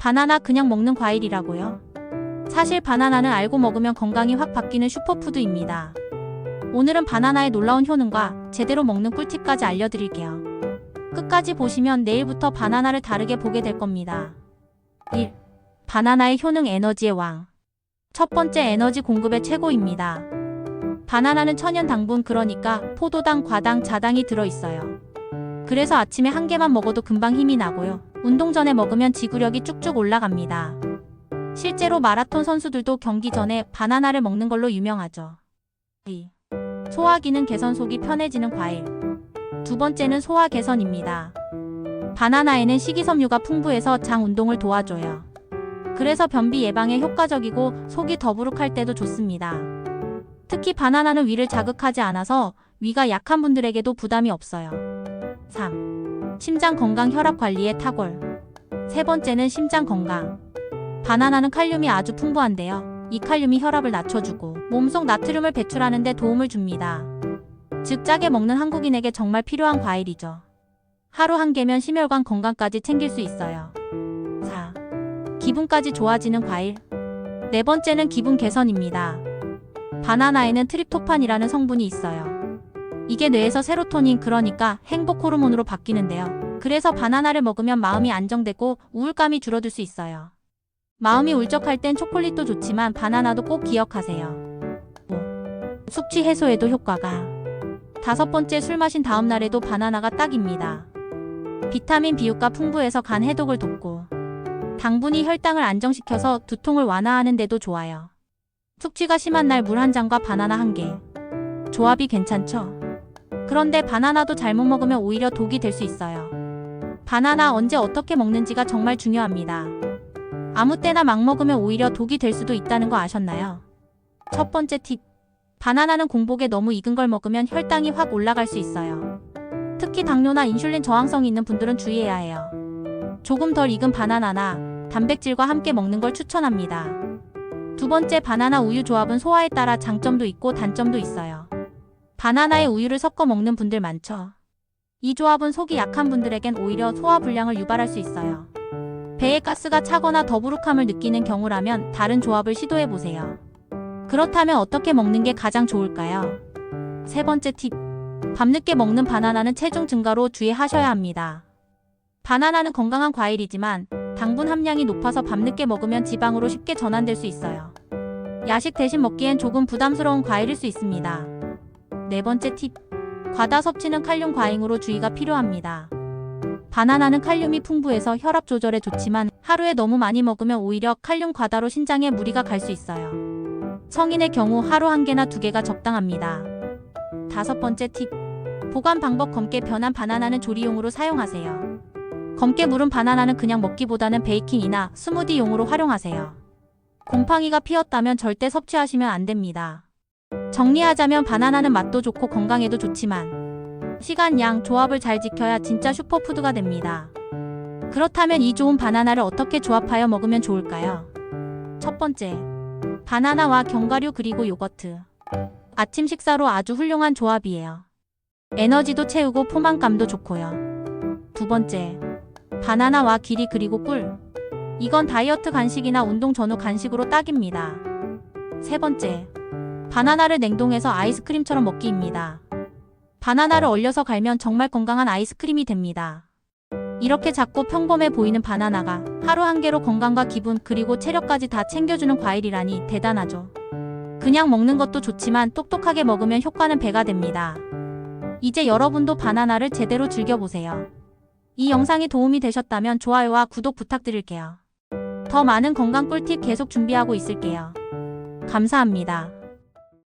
바나나 그냥 먹는 과일이라고요? 사실 바나나는 알고 먹으면 건강이 확 바뀌는 슈퍼푸드입니다. 오늘은 바나나의 놀라운 효능과 제대로 먹는 꿀팁까지 알려드릴게요. 끝까지 보시면 내일부터 바나나를 다르게 보게 될 겁니다. 1. 바나나의 효능 에너지의 왕. 첫 번째 에너지 공급의 최고입니다. 바나나는 천연 당분 그러니까 포도당, 과당, 자당이 들어있어요. 그래서 아침에 한 개만 먹어도 금방 힘이 나고요. 운동 전에 먹으면 지구력이 쭉쭉 올라갑니다. 실제로 마라톤 선수들도 경기 전에 바나나를 먹는 걸로 유명하죠. 2. 소화 기능 개선 속이 편해지는 과일. 두 번째는 소화 개선입니다. 바나나에는 식이섬유가 풍부해서 장 운동을 도와줘요. 그래서 변비 예방에 효과적이고 속이 더부룩할 때도 좋습니다. 특히 바나나는 위를 자극하지 않아서 위가 약한 분들에게도 부담이 없어요. 3. 심장 건강 혈압 관리에 탁월. 세 번째는 심장 건강. 바나나는 칼륨이 아주 풍부한데요. 이 칼륨이 혈압을 낮춰주고 몸속 나트륨을 배출하는 데 도움을 줍니다. 즉 짜게 먹는 한국인에게 정말 필요한 과일이죠. 하루 한 개면 심혈관 건강까지 챙길 수 있어요. 4. 기분까지 좋아지는 과일. 네 번째는 기분 개선입니다. 바나나에는 트립토판이라는 성분이 있어요. 이게 뇌에서 세로토닌 그러니까 행복 호르몬으로 바뀌는데요. 그래서 바나나를 먹으면 마음이 안정되고 우울감이 줄어들 수 있어요. 마음이 울적할 땐 초콜릿도 좋지만 바나나도 꼭 기억하세요. 5. 숙취 해소에도 효과가. 다섯 번째 술 마신 다음 날에도 바나나가 딱입니다. 비타민 B유가 풍부해서 간 해독을 돕고 당분이 혈당을 안정시켜서 두통을 완화하는 데도 좋아요. 숙취가 심한 날 물 한 잔과 바나나 한 개. 조합이 괜찮죠? 그런데 바나나도 잘못 먹으면 오히려 독이 될 수 있어요. 바나나 언제 어떻게 먹는지가 정말 중요합니다. 아무 때나 막 먹으면 오히려 독이 될 수도 있다는 거 아셨나요? 첫 번째 팁. 바나나는 공복에 너무 익은 걸 먹으면 혈당이 확 올라갈 수 있어요. 특히 당뇨나 인슐린 저항성이 있는 분들은 주의해야 해요. 조금 덜 익은 바나나나 단백질과 함께 먹는 걸 추천합니다. 두 번째 바나나 우유 조합은 소화에 따라 장점도 있고 단점도 있어요. 바나나에 우유를 섞어 먹는 분들 많죠. 이 조합은 속이 약한 분들에겐 오히려 소화 불량을 유발할 수 있어요. 배에 가스가 차거나 더부룩함을 느끼는 경우라면 다른 조합을 시도해 보세요. 그렇다면 어떻게 먹는 게 가장 좋을까요? 세 번째 팁. 밤늦게 먹는 바나나는 체중 증가로 주의하셔야 합니다. 바나나는 건강한 과일이지만 당분 함량이 높아서 밤늦게 먹으면 지방으로 쉽게 전환될 수 있어요. 야식 대신 먹기엔 조금 부담스러운 과일일 수 있습니다. 네 번째 팁. 과다 섭취는 칼륨 과잉으로 주의가 필요합니다. 바나나는 칼륨이 풍부해서 혈압 조절에 좋지만 하루에 너무 많이 먹으면 오히려 칼륨 과다로 신장에 무리가 갈 수 있어요. 성인의 경우 하루 한 개나 두 개가 적당합니다. 다섯 번째 팁. 보관 방법 검게 변한 바나나는 조리용으로 사용하세요. 검게 물은 바나나는 그냥 먹기보다는 베이킹이나 스무디용으로 활용하세요. 곰팡이가 피었다면 절대 섭취하시면 안 됩니다. 정리하자면 바나나는 맛도 좋고 건강에도 좋지만 시간, 양, 조합을 잘 지켜야 진짜 슈퍼푸드가 됩니다. 그렇다면 이 좋은 바나나를 어떻게 조합하여 먹으면 좋을까요? 첫 번째, 바나나와 견과류 그리고 요거트. 아침 식사로 아주 훌륭한 조합이에요. 에너지도 채우고 포만감도 좋고요. 두 번째, 바나나와 기리 그리고 꿀. 이건 다이어트 간식이나 운동 전후 간식으로 딱입니다. 세 번째, 바나나를 냉동해서 아이스크림처럼 먹기입니다. 바나나를 얼려서 갈면 정말 건강한 아이스크림이 됩니다. 이렇게 작고 평범해 보이는 바나나가 하루 한 개로 건강과 기분 그리고 체력까지 다 챙겨주는 과일이라니 대단하죠. 그냥 먹는 것도 좋지만 똑똑하게 먹으면 효과는 배가 됩니다. 이제 여러분도 바나나를 제대로 즐겨보세요. 이 영상이 도움이 되셨다면 좋아요와 구독 부탁드릴게요. 더 많은 건강 꿀팁 계속 준비하고 있을게요. 감사합니다.